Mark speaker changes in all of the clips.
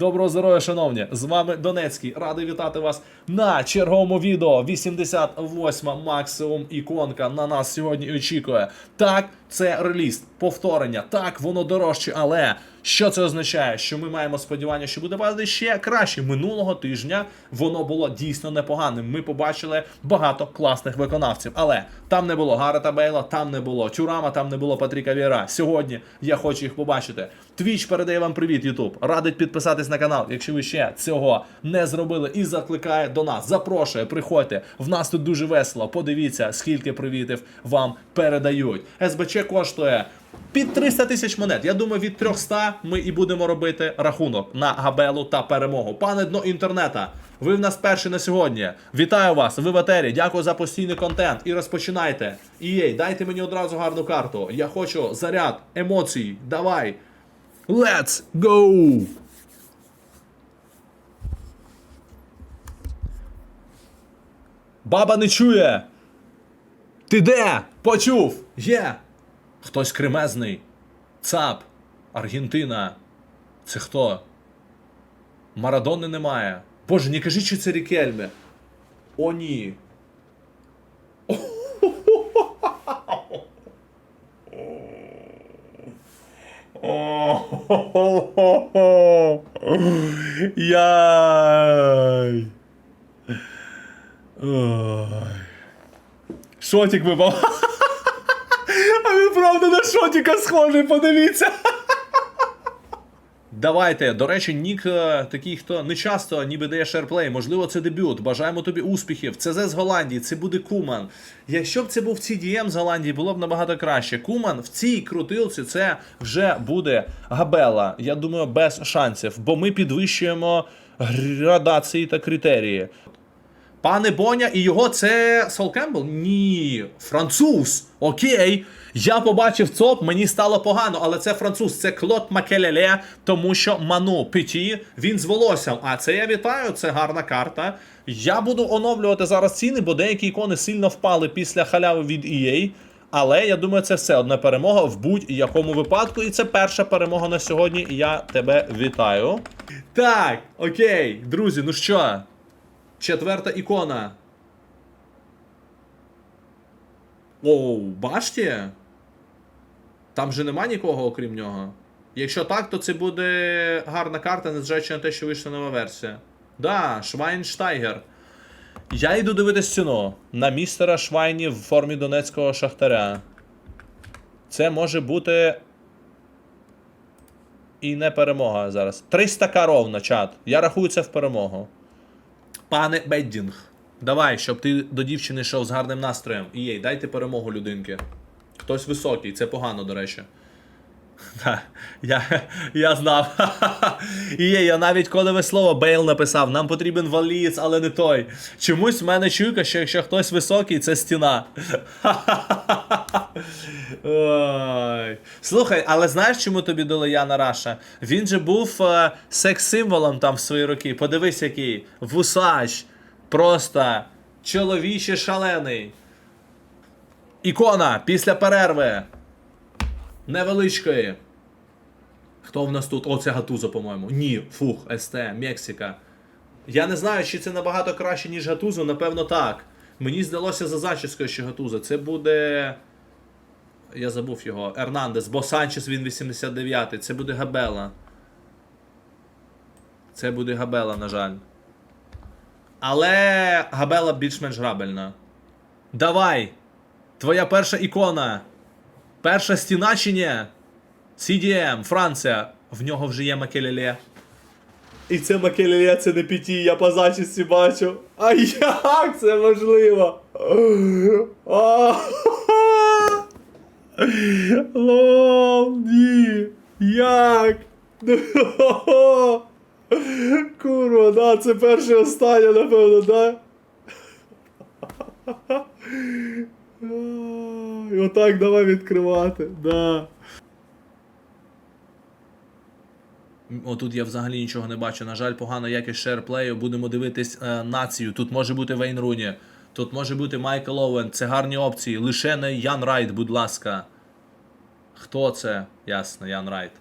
Speaker 1: Доброго здоров'я, шановні! З вами Донецький. Радий вітати вас на черговому відео. 88 максимум іконка на нас сьогодні очікує. Так, це реліз, повторення. Так, воно дорожче, але що це означає? Що ми маємо сподівання, що буде падати ще краще. Минулого тижня воно було дійсно непоганим. Ми побачили багато класних виконавців, але там не було Гарета Бейла, там не було Тюрама, там не було Патріка Віра. Сьогодні я хочу їх побачити. Твіч передає вам привіт, Ютуб. Радить підписатись на канал, якщо ви ще цього не зробили, і закликає до нас. Запрошує, приходьте. В нас тут дуже весело. Подивіться, скільки привітів вам передають. СБЧ коштує. Під 300 тисяч монет. Я думаю, від 300 ми і будемо робити рахунок на габелу та перемогу. Пане дно інтернета, ви в нас перші на сьогодні. Вітаю вас, ви в етері. Дякую за постійний контент. І розпочинайте. EA, дайте мені одразу гарну карту. Я хочу заряд емоцій. Давай. Let's go! Баба не чує. Ти де? Почув? Є. Хтось кремезний. ЦАП. Аргентина. Це хто? Марадони немає. Боже, не кажіть, що це Рікельме. О, ні. Яй. Шотик випав. Правда на шотіка схожий, подивіться. Давайте, до речі, Нік е, такий, хто не часто ніби дає шерплей. Можливо, це дебют. Бажаємо тобі успіхів. ЦЗ з Голландії, це буде Куман. Якщо б це був CDM з Голландії, було б набагато краще. Куман в цій крутилці це вже буде Габела. Я думаю, без шансів, бо ми підвищуємо градації та критерії. Пане Боня і його це Сол Кембл? Ні, француз. Окей. Я побачив ЦОП, мені стало погано, але це француз, це Клод Макелеле, тому що Ману Петі, він з волоссям. А це я вітаю, це гарна карта. Я буду оновлювати зараз ціни, бо деякі ікони сильно впали після халяви від EA. Але я думаю, це все одна перемога в будь-якому випадку. І це перша перемога на сьогодні. Я тебе вітаю. Так, окей, друзі, ну що? Четверта ікона. Оу, бачите? Там же нема нікого, окрім нього. Якщо так, то це буде гарна карта, незважаючи на те, що вийшла нова версія. Да, Швайнштайгер. Я йду дивитись ціну на містера Швайні в формі донецького шахтаря. Це може бути. І не перемога зараз. 300 к ровно, чат. Я рахую це в перемогу. Пане Беддінг, давай, щоб ти до дівчини йшов з гарним настроєм. І їй, дайте перемогу людинки. Хтось високий, це погано, до речі. Я, я знав. І я навіть коли ви слово Бейл написав, нам потрібен валієць, але не той. Чомусь в мене чуйка, що якщо хтось високий, це стіна. Ой. Слухай, але знаєш, чому тобі дали Яна Раша? Він же був е, секс-символом там в свої роки. Подивись, який. Вусач. Просто чоловіче шалений. Ікона після перерви. Невеличкої. Хто в нас тут? О, це Гатузо, по-моєму. Ні, фух, СТ, Мексика. Я не знаю, чи це набагато краще, ніж Гатузо, напевно, так. Мені здалося за зачіскою, що Гатузо. Це буде. Я забув його. Ернандес, бо Санчес він 89-й. Це буде Габела. Це буде Габела, на жаль. Але Габела більш-менш грабельна. Давай! Твоя перша ікона. Перша стіна чи ні? CDM, Франція. В нього вже є Макелеле. І це Макелеле, це не піті, я по зачісті бачу. А як це можливо? Лол. Як? Курва, да, це перше останнє, напевно, да? І отак давай відкривати, да. Отут я взагалі нічого не бачу. На жаль, погана якість шерплею. Будемо дивитись е, націю. Тут може бути Вейн Руні, тут може бути Майкл Оуен. Це гарні опції. Лише не Ян Райт, будь ласка. Хто це? Ясно, Ян Райт.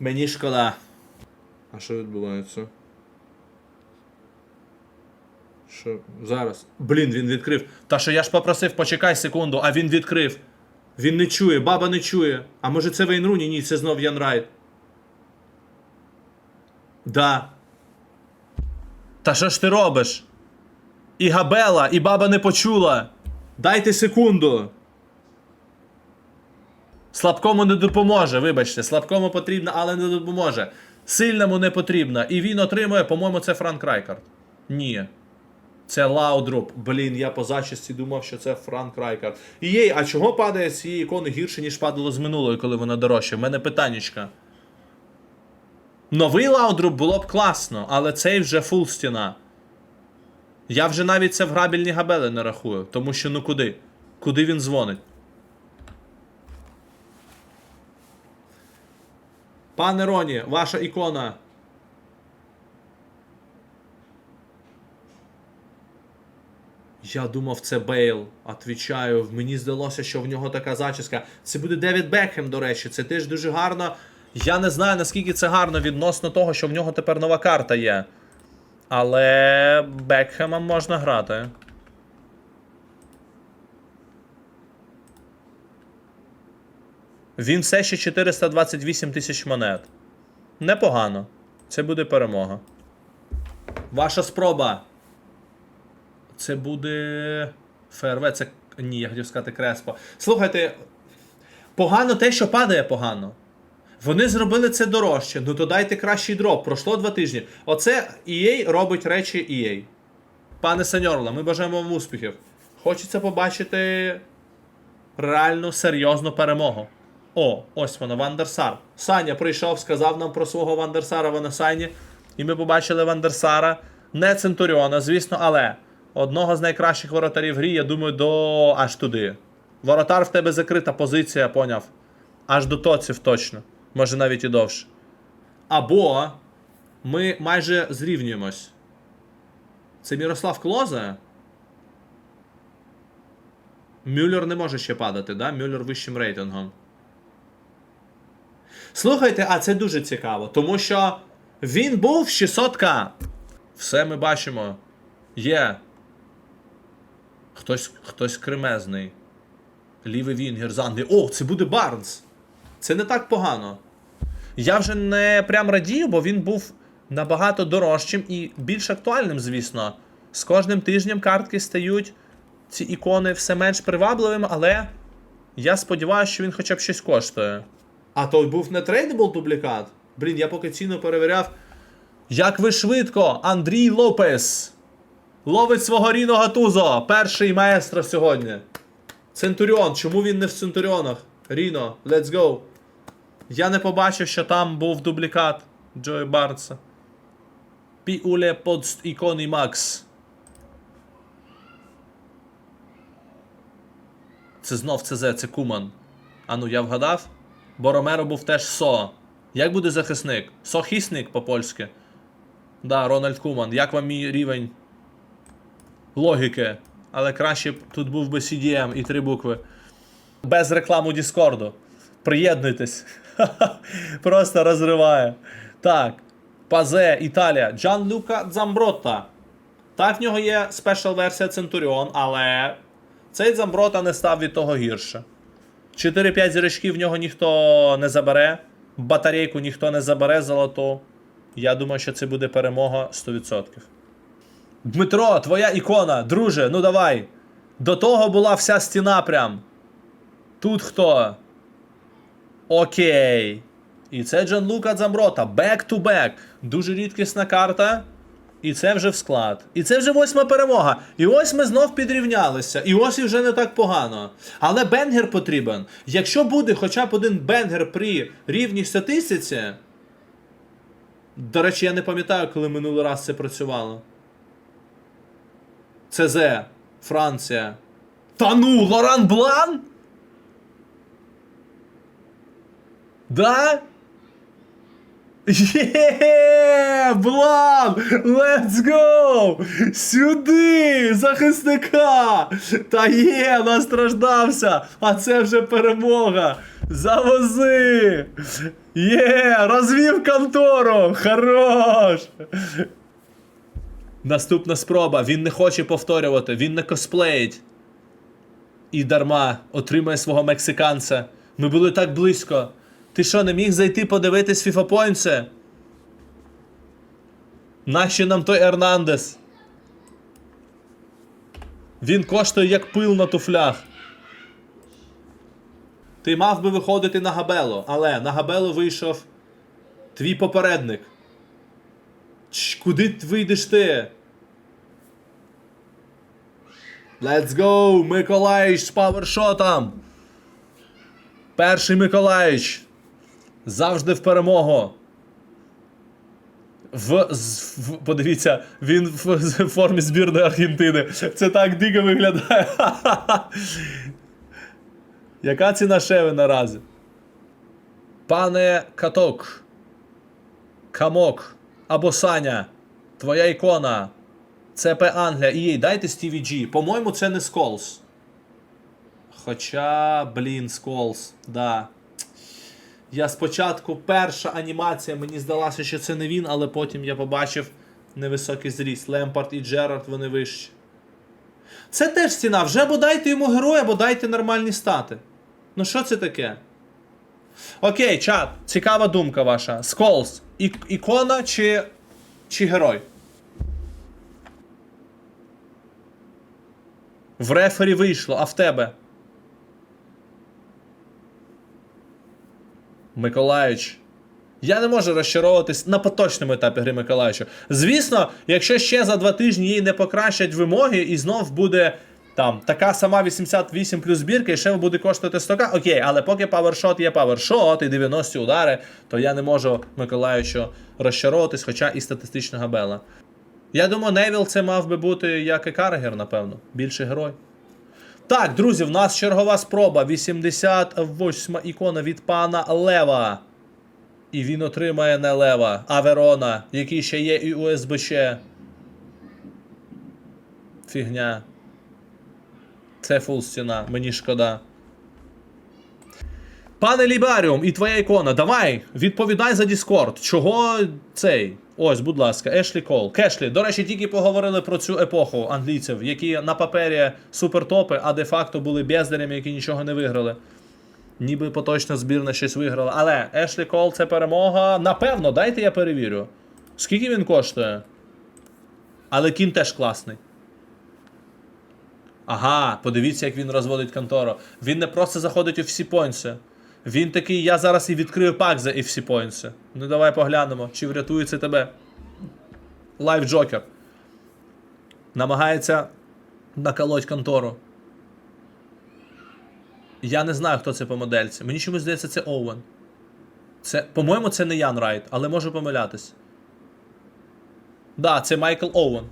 Speaker 1: Мені шкода. А що відбувається? Що зараз? Блін, він відкрив. Та що я ж попросив, почекай секунду, а він відкрив. Він не чує, баба не чує. А може це Вейн Руні? Ні, це знов Ян Райт. Да. Та що ж ти робиш? І Габела, і баба не почула. Дайте секунду. Слабкому не допоможе, вибачте, слабкому потрібно, але не допоможе. Сильному не потрібно. І він отримує, по-моєму, це Франк Райкард. Ні. Це Лаудроп. Блін, я по зачисті думав, що це Франк Райкард. І єй, а чого падає з цієї ікони гірше, ніж падало з минулої, коли вона дорожча? В мене питаннячка. Новий Лаудроп було б класно, але цей вже фул стіна. Я вже навіть це в грабельні габели не рахую, тому що ну куди? Куди він дзвонить? Пане Роні, ваша ікона. Я думав, це Бейл. Отвічаю, мені здалося, що в нього така зачіска. Це буде Девід Бекхем, до речі, це теж дуже гарно. Я не знаю, наскільки це гарно відносно того, що в нього тепер нова карта є. Але Бекхема можна грати. Він все ще 428 тисяч монет. Непогано. Це буде перемога. Ваша спроба. Це буде. ФРВ, це. Ні, я хотів сказати Креспо. Слухайте, погано те, що падає погано. Вони зробили це дорожче. Ну то дайте кращий дроп. Пройшло два тижні. Оце EA робить речі EA. Пане Сеньорло, ми бажаємо вам успіхів. Хочеться побачити реальну серйозну перемогу. О, ось воно, Вандерсар. Саня прийшов, сказав нам про свого Вандерсара в Анасайні. І ми побачили Вандерсара. Не Центуріона, звісно, але одного з найкращих воротарів грі, я думаю, до аж туди. Воротар в тебе закрита позиція, поняв. Аж до тоців точно. Може навіть і довше. Або ми майже зрівнюємось. Це Мірослав Клозе. Мюллер не може ще падати, да? Мюллер вищим рейтингом. Слухайте, а це дуже цікаво, тому що він був 600к. Все ми бачимо. Є. Хтось, хтось кремезний. Лівий Вінгер з Англії. О, це буде Барнс. Це не так погано. Я вже не прям радію, бо він був набагато дорожчим і більш актуальним, звісно. З кожним тижнем картки стають ці ікони все менш привабливими, але я сподіваюся, що він хоча б щось коштує. А той був не трейдабл дублікат? Блін, я поки ціну перевіряв. Як ви швидко, Андрій Лопес. Ловить свого ріного тузо. Перший маестро сьогодні. Центуріон. Чому він не в Центуріонах? Ріно, let's go. Я не побачив, що там був дублікат Джої Барнса. Піуле подст ікони Макс. Це знов ЦЗ, це Куман. А ну я вгадав? Бо Ромеро був теж Со. Як буде захисник? Сохисник по-польськи. Да, Рональд Куман. Як вам мій рівень логіки? Але краще б тут був би CDM і три букви. Без рекламу Діскорду. Приєднуйтесь. Просто розриває. Так. Пазе, Італія. Джан Люка Дзамбротта. Так, в нього є спешл версія Центуріон, але цей Дзамброта не став від того гірше. 4-5 зірочків в нього ніхто не забере. Батарейку ніхто не забере золоту. Я думаю, що це буде перемога 100%. Дмитро, твоя ікона, друже, ну давай. До того була вся стіна прям. Тут хто? Окей. І це Джанлука Дзамброта. Back to back. Дуже рідкісна карта. І це вже в склад. І це вже восьма перемога. І ось ми знов підрівнялися. І ось і вже не так погано. Але бенгер потрібен. Якщо буде хоча б один бенгер при рівній статистиці. До речі, я не пам'ятаю, коли минулий раз це працювало. ЦЗ, Франція. Та ну, Лоран Блан? Да? Є! Блан! Let's go! Сюди! Захисника! Та є, настраждався! А це вже перемога! Завози! Є! Розвів контору! Хорош! Наступна спроба. Він не хоче повторювати, він не косплеїть. І дарма отримає свого мексиканця. Ми були так близько. Ти що, не міг зайти подивитись Points? Нащо нам той Ернандес? Він коштує як пил на туфлях. Ти мав би виходити на Габело, але на Габело вийшов твій попередник. Куди ти вийдеш ти? Let's go! Миколаїч з павершотом! Перший Миколаїч. Завжди в перемогу. В, в подивіться, він в, в формі збірної Аргентини. Це так дико виглядає. Яка ціна шеви наразі? Пане Каток. Камок. Або Саня. Твоя ікона. ЦП Англія. І їй дайте Стіві Джі. По-моєму, це не Сколс. Хоча, блін, Сколс. Да. Я спочатку перша анімація, мені здалося, що це не він, але потім я побачив невисокий зріст. Лемпард і Джерард вони вищі. Це теж ціна. Вже або дайте йому героя, або дайте нормальні стати. Ну що це таке? Окей, чат, цікава думка ваша. Сколс, ік- ікона чи, чи герой? В рефері вийшло, а в тебе? Миколаївич. Я не можу розчаровуватись на поточному етапі гри Миколаївича. Звісно, якщо ще за два тижні їй не покращать вимоги, і знов буде там така сама 88 плюс збірка, і ще буде коштувати 100к, окей, але поки павершот є павершот і 90 удари, то я не можу Миколаївичу розчаровуватись, хоча і статистична габела. Я думаю, Невіл це мав би бути як і Каргер, напевно. Більший герой. Так, друзі, в нас чергова спроба. 88 ікона від пана Лева. І він отримає не Лева, а Верона, який ще є і у СБЧ. Фігня. Це фул стіна, мені шкода. Пане Лібаріум, і твоя ікона, давай, відповідай за Discord. Чого цей? Ось, будь ласка, Ешлі Кол. Кешлі, до речі, тільки поговорили про цю епоху англійців, які на папері супертопи, а де-факто були бездарями, які нічого не виграли. Ніби поточна збірна щось виграла. Але Ешлі Кол це перемога. Напевно, дайте я перевірю. Скільки він коштує? Але кін теж класний. Ага, подивіться, як він розводить контору. Він не просто заходить у всі поінси. Він такий, я зараз і відкрию пак за FC Points. Ну давай поглянемо, чи врятує це тебе. Лайв Джокер. Намагається наколоть контору. Я не знаю, хто це по модельці. Мені чомусь здається, це Оуен. Це, по-моєму, це не Ян Райт, але можу помилятись. Да, це Майкл Оуен.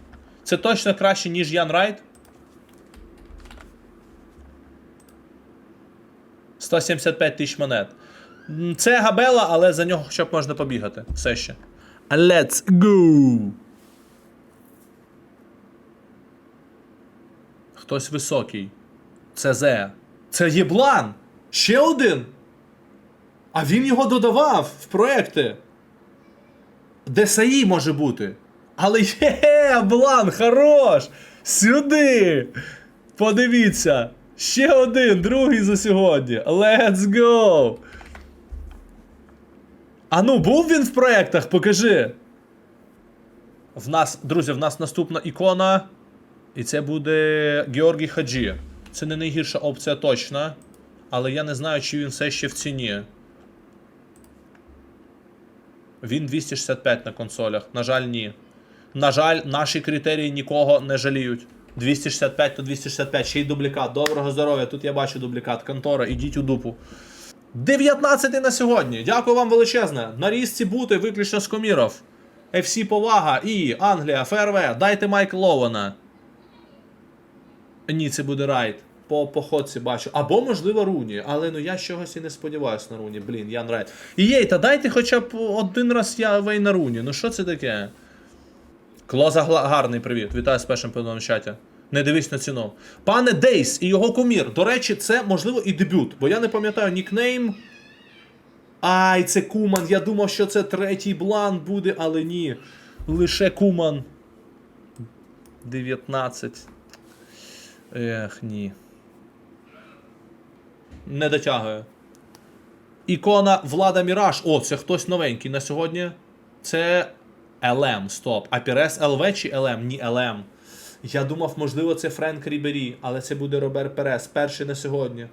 Speaker 1: Це точно краще, ніж Ян Райт. 175 тисяч монет. Це габела, але за нього хоча б можна побігати. Все ще. Let's go! Хтось високий. Це Зе. Це Єблан! Ще один! А він його додавав в проекти. ДСАІ може бути. Але є, Блан, хорош! Сюди! Подивіться! Ще один, другий за сьогодні. Let's go! А ну, був він в проєктах, покажи. В нас, друзі, в нас наступна ікона. І це буде Георгій Хаджі. Це не найгірша опція точно. Але я не знаю, чи він все ще в ціні. Він 265 на консолях. На жаль, ні. На жаль, наші критерії нікого не жаліють. 265 то 265, ще й дублікат. Доброго здоров'я. Тут я бачу дублікат. Контора, ідіть у дупу. 19 на сьогодні. Дякую вам величезне. На різці бути виключно з коміров. FC повага і Англія, ФРВ. Дайте Майк Лована. Ні, це буде райд. По походці бачу. Або, можливо, Руні. Але ну я чогось і не сподіваюся на Руні. Блін, Ян Райт. І єй, та дайте хоча б один раз я вей на Руні. Ну що це таке? Клоза гарний привіт. Вітаю з першим в чаті. Не дивись на ціну. Пане Дейс і його кумір. До речі, це можливо і дебют, бо я не пам'ятаю нікнейм. Ай, це Куман. Я думав, що це третій блан буде, але ні. Лише Куман. 19. Ех, ні. Не дотягує. Ікона Влада Міраж. О, це хтось новенький на сьогодні. Це ЛМ, стоп. А Пірес ЛВ чи ЛМ? Ні, ЛМ. Я думав, можливо, це Френк Рібері, але це буде Робер Перес, перший на сьогодні.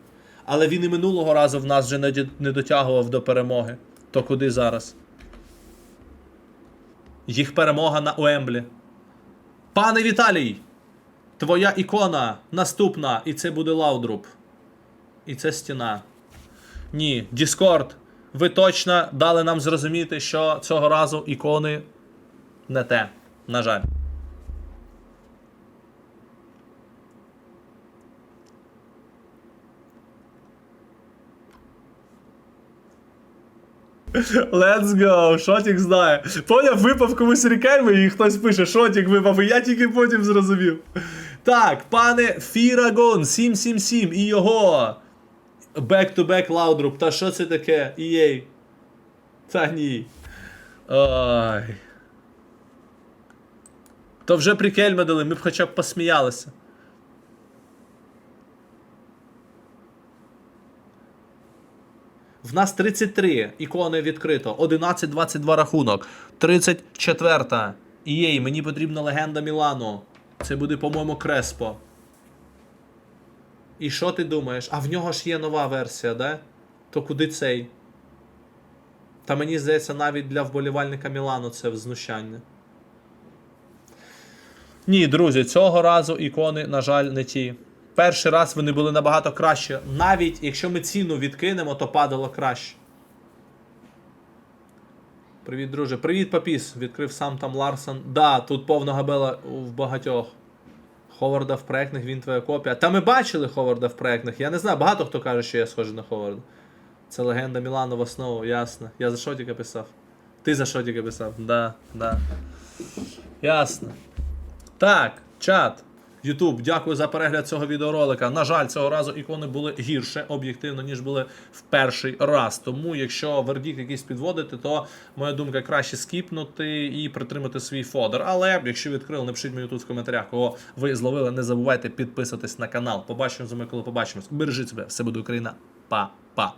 Speaker 1: Але він і минулого разу в нас вже не, дотягував до перемоги. То куди зараз? Їх перемога на Уемблі. Пане Віталій! Твоя ікона наступна, і це буде Лаудруп. І це стіна. Ні, Discord, ви точно дали нам зрозуміти, що цього разу ікони не те. На жаль. Let's go! Шотік знає. Поняв, випав комусь рекельми і хтось пише, Шотік випав, і я тільки потім зрозумів. Так, пане Фірагон 777 і його. Back-to-back Loudrup. Та що це таке? EA. Та ні. Ой. То вже прикельми дали, ми б хоча б посміялися. В нас 33 ікони відкрито. 11-22 рахунок. 34. EA, мені потрібна легенда Мілану. Це буде, по-моєму, Креспо. І що ти думаєш? А в нього ж є нова версія, да? То куди цей? Та мені здається, навіть для вболівальника Мілану це знущання. Ні, друзі, цього разу ікони, на жаль, не ті. Перший раз вони були набагато краще. Навіть якщо ми ціну відкинемо, то падало краще. Привіт, друже. Привіт, папіс. Відкрив сам там Ларсон. Да, тут повна габела в багатьох. Ховарда в проектних, він твоя копія. Та ми бачили Ховарда в проектних. Я не знаю, багато хто каже, що я схожий на Ховарда. Це легенда Мілану в основу, ясно. Я за Шотіка писав. Ти за Шотіка писав. Да, да. Ясно. Так, чат. Ютуб, дякую за перегляд цього відеоролика. На жаль, цього разу ікони були гірше об'єктивно, ніж були в перший раз. Тому, якщо вердикт якийсь підводити, то моя думка краще скіпнути і притримати свій фодер. Але якщо відкрили, напишіть мені тут в коментарях, кого ви зловили. Не забувайте підписуватись на канал. Побачимо з вами, коли побачимось. Бережіть себе, все буде Україна. Па-па.